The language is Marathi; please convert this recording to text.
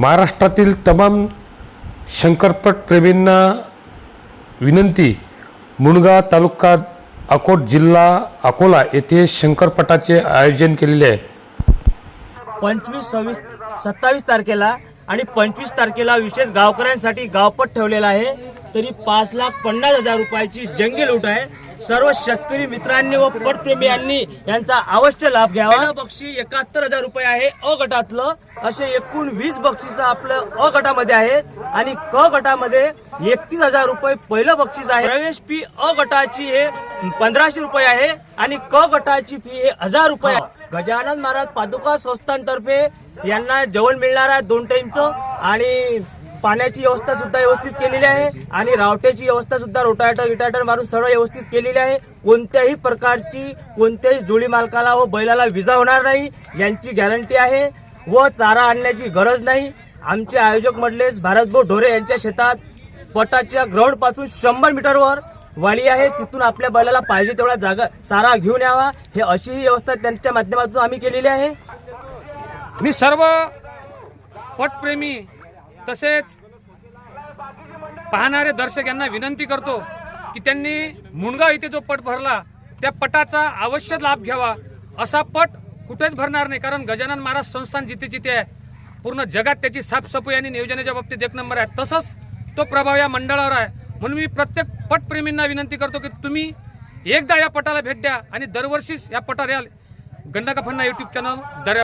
महाराष्ट्रातील तमाम शंकरपटप्रेमींना विनंती मुणगा तालुका अकोट जिल्हा अकोला येथे शंकरपटाचे आयोजन केलेले आहे. पंचवीस सव्वीस सत्तावीस तारखेला आणि पंचवीस तारखेला विशेष गावकऱ्यांसाठी गावपट ठेवलेला आहे. तरी पाच लाख पन्नास हजार रुपयाची जंगी लूट आहे. सर्व शेतकरी मित्रांनी व पटप्रेमियांनी यांचा अवश्य लाभ घ्यावा. बक्षी एकाहत्तर हजार रुपये आहे अ गटातलं. असे एकूण वीस बक्षीस आपलं अ गटामध्ये आहेत आणि क गटामध्ये एकतीस हजार रुपये पहिलं बक्षीस आहे. प्रवेश फी अ गटाची हे पंधराशे रुपये आहे आणि क गटाची फी हे हजार रुपये आहे. गजानन महाराज पादुका संस्थांतर्फे यांना जेवण मिळणार आहे दोन टाइमचं आणि पाण्याची व्यवस्था सुद्धा व्यवस्थित केलेली आहे आणि रावट्याची व्यवस्था सुद्धा रोटायटर विटायटर मारून सर्व व्यवस्थित केलेली आहे. कोणत्याही प्रकारची कोणत्याही जोडी मालकाला व बैलाला विजा होणार नाही यांची गॅरंटी आहे व चारा आणण्याची गरज नाही. आमचे आयोजक म्हटलेच भारतभाऊ ढोरे यांच्या शेतात पटाच्या ग्राउंडपासून शंभर मीटरवर वाडी आहे. तिथून आपल्या बैलाला पाहिजे तेवढा जागा चारा घेऊन यावा. हे अशी ही व्यवस्था त्यांच्या माध्यमातून आम्ही केलेली आहे. मी सर्व पटप्रेमी तसेच पाहणारे दर्शक यांना विनंती करतो की त्यांनी मुणगाव इथे जो पट भरला त्या पटाचा अवश्य लाभ घ्यावा. असा पट कुठेच भरणार नाही कारण गजानन महाराज संस्थान जिथे जिथे आहे पूर्ण जगात त्याची साफसफाई आणि नियोजनाच्या बाबतीत एक नंबर आहे. तसंच तो प्रभाव या मंडळावर आहे. म्हणून मी प्रत्येक पटप्रेमींना विनंती करतो की तुम्ही एकदा या पटाला भेट द्या आणि दरवर्षीच या पटावर याल गंडका फन्ना यूट्यूब चॅनल दर्या